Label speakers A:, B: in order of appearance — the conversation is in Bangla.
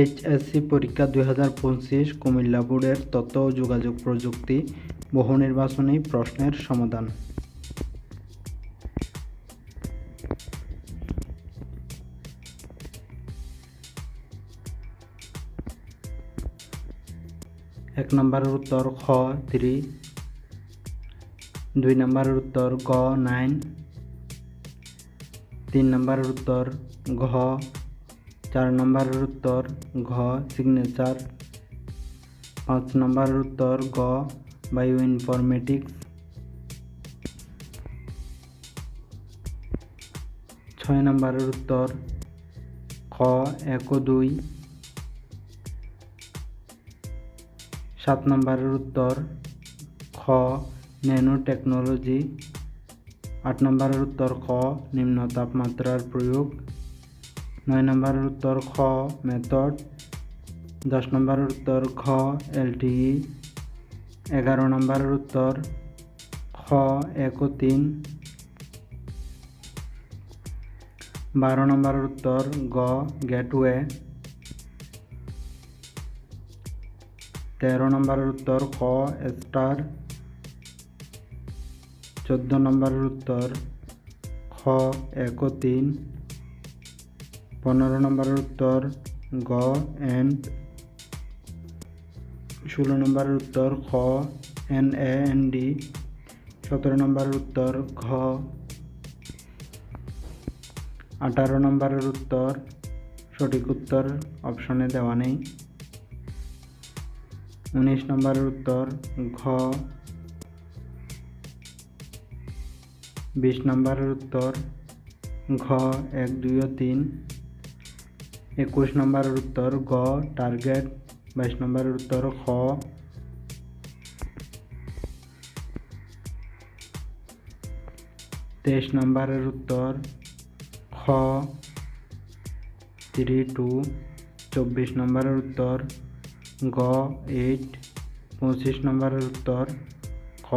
A: এইচএসসি পরীক্ষা দুই হাজার পঁচিশ কুমিল্লা বোর্ডের তথ্য ও যোগাযোগ প্রযুক্তি বহু নির্বাচনী প্রশ্নের সমাধান। এক নম্বরের উত্তর খ থ্রি, দুই নম্বরের উত্তর গ নাইন, তিন নম্বরের উত্তর ঘ চার নম্বরের উত্তর ঘ সিগনেচার পাঁচ নম্বরের উত্তর গ বায়ো ইনফরমেটিক্স ছয় নম্বরের উত্তর খ এক দুই সাত নম্বরের উত্তর খ ন্যানো টেকনোলজি আট নম্বরের উত্তর খ, নিম্ন তাপমাত্রার প্রয়োগ। নয় নম্বরের উত্তর খ মেথড দশ নম্বরের উত্তর খ এলটিই, এগারো নম্বরের উত্তর খ এক তিন, বারো নম্বরের উত্তর গ গেটওয়ে তেরো নম্বরের উত্তর খ স্টার চোদ্দ নম্বরের উত্তর খ এক তিন পনেরো নম্বরের উত্তর গ এন্ড ষোলো নম্বরের উত্তর খ এন, এ, এন, ডি, সতেরো নম্বরের উত্তর ঘ, আঠারো নম্বরের উত্তর সঠিক উত্তর অপশনে দেওয়া নেই, উনিশ নম্বরের উত্তর ঘ, বিশ নম্বরের উত্তর ঘ, এক, দুই ও তিন একুশ নম্বরের উত্তর গ টার্গেট বাইশ নম্বরের উত্তর খ। তেইশ নম্বরের উত্তর খ। থ্রি টু, চব্বিশ নম্বরের উত্তর গ, এইট, পঁচিশ নম্বরের উত্তর খ।